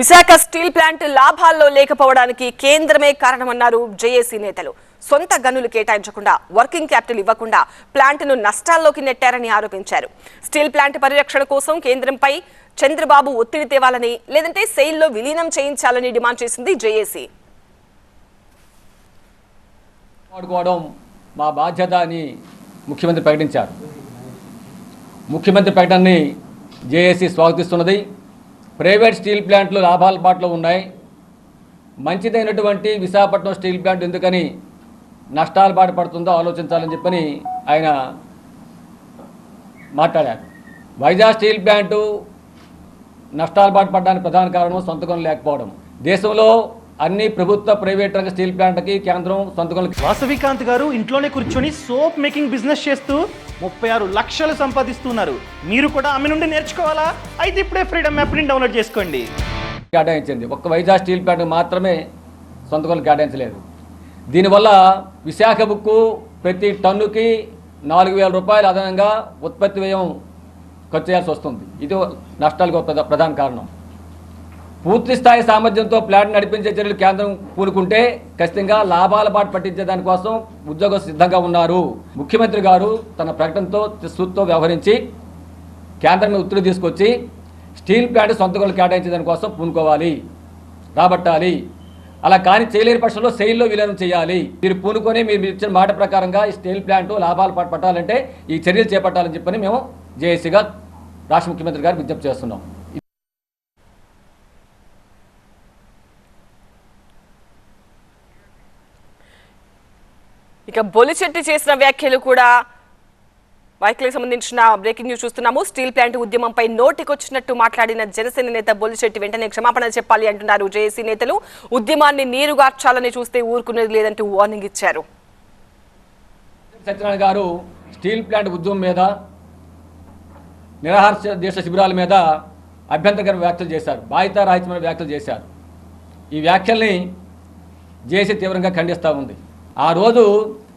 Visakha steel plant లాభాల్లో లేకపోవడానికి కేంద్రమే కారణమన్నారు JAC నేతలు. సొంత గనులు కేటాయించకుండా వర్కింగ్ క్యాపిటల్ ఇవ్వకుండా ప్లాంట్ను నష్టాల్లోకి నెట్టారని ఆరోపించారు. స్టీల్ ప్లాంట్ పరిరక్షణ కోసం కేంద్రంపై చంద్రబాబు ఒత్తిడి తేవాలని లేదంటే సెయిల్లో విలీనం చేయించాలని డిమాండ్ చేసింది జేఏసీ. మా బాధ్యత అని ముఖ్యమంత్రి ప్రకటించారు. ముఖ్యమంత్రి ప్రకటనని జేఏసీ స్వాగతిస్తున్నది. ప్రైవేట్ స్టీల్ ప్లాంట్లు లాభాల పాటలో ఉన్నాయి. మంచిదైనటువంటి విశాఖపట్నం స్టీల్ ప్లాంట్ ఎందుకని నష్టాల బాట పడుతుందో ఆలోచించాలని చెప్పని ఆయన మాట్లాడారు. వైజాగ్ స్టీల్ ప్లాంటు నష్టాల బాట పడడానికి ప్రధాన కారణం సొంతకం లేకపోవడం. దేశంలో అన్ని ప్రభుత్వ ప్రైవేట్ రంగ స్టీల్ ప్లాంట్కి కేంద్రం సొంతకం వాసవికాంత్ గారు ఇంట్లోనే కూర్చొని సోప్ మేకింగ్ బిజినెస్ చేస్తూ ముప్పై ఆరు లక్షలు సంపాదిస్తున్నారు. మీరు కూడా ఆమె నుండి నేర్చుకోవాలా? అయితే ఇప్పుడే ఫ్రీడమ్ యాప్ని డౌన్లోడ్ చేసుకోండి. కేటాయించింది. ఒక్క వైజాగ్ స్టీల్ ప్లాంట్ మాత్రమే సొంత కేటాయించలేదు. దీనివల్ల విశాఖ బుక్కు ప్రతి టన్నుకి నాలుగు వేల రూపాయలు అదనంగా ఉత్పత్తి వ్యయం ఖర్చు చేయాల్సి వస్తుంది. ఇది నష్టాలకు ప్రధాన కారణం. పూర్తి స్థాయి సామర్థ్యంతో ప్లాంట్ నడిపించే చర్యలు కేంద్రం పూనుకుంటే ఖచ్చితంగా లాభాల బాట పట్టించే దానికోసం ఉద్యోగం సిద్ధంగా ఉన్నారు. ముఖ్యమంత్రి గారు తన ప్రకటనతో సూత్తో వ్యవహరించి కేంద్రం మీద ఒత్తిడి తీసుకొచ్చి స్టీల్ ప్లాంట్ సొంతకులు కేటాయించే దానికోసం పూనుకోవాలి రాబట్టాలి. అలా కానీ చేయలేని పక్షంలో సెయిల్లో విలీనం చేయాలి. మీరు పూనుకొని మీరు ఇచ్చిన మాట ప్రకారంగా ఈ స్టీల్ ప్లాంట్ లాభాలు పట్టాలంటే ఈ చర్యలు చేపట్టాలని చెప్పని మేము జేఏసీగా రాష్ట్ర ముఖ్యమంత్రి గారు విజ్ఞప్తి చేస్తున్నాం. ఇక బొలిచెట్టి చేసిన వ్యాఖ్యలు కూడా వైఖరికి సంబంధించిన బ్రేకింగ్ న్యూస్ చూస్తున్నాము. స్టీల్ ప్లాంట్ ఉద్యమంపై నోటికొచ్చినట్టు మాట్లాడిన జనసేన నేత బొలిశెట్టి వెంటనే క్షమాపణ చెప్పాలి అంటున్నారు జేఏసీ నేతలు. ఉద్యమాన్ని నీరుగార్చాలని చూస్తే ఊరుకునేది లేదంటూ వార్నింగ్ ఇచ్చారు. సత్యనారాయణ గారు స్టీల్ ప్లాంట్ ఉద్యమం మీద నిరాహార దేశ శిబిరాల మీద అభ్యంతరకర వ్యాఖ్యలు చేశారు. బాధితారాహిత్యమైన వ్యాఖ్యలు చేశారు. ఈ వ్యాఖ్యల్ని జేసీ తీవ్రంగా ఖండిస్తూ ఉంది. ఆ రోజు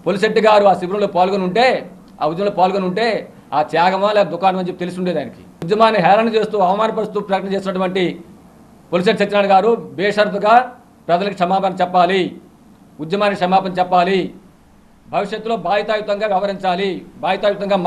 పులిశెట్టి గారు ఆ శిబిరంలో పాల్గొని ఉంటే ఆ ఉద్యమంలో పాల్గొని ఉంటే ఆ త్యాగమా లేదా దుకాణం అని చెప్పి తెలిసి ఉండేది ఆయనకి ఉద్యమాన్ని హేళన చేస్తూ అవమానపరుస్తూ ప్రకటన చేసినటువంటి పులిశెట్టి సత్యనారాయణ గారు బేషరతుగా ప్రజలకు క్షమాపణ చెప్పాలి ఉద్యమానికి క్షమాపణ చెప్పాలి భవిష్యత్తులో బాధితాయుతంగా వ్యవహరించాలి బాధితాయుతంగా మా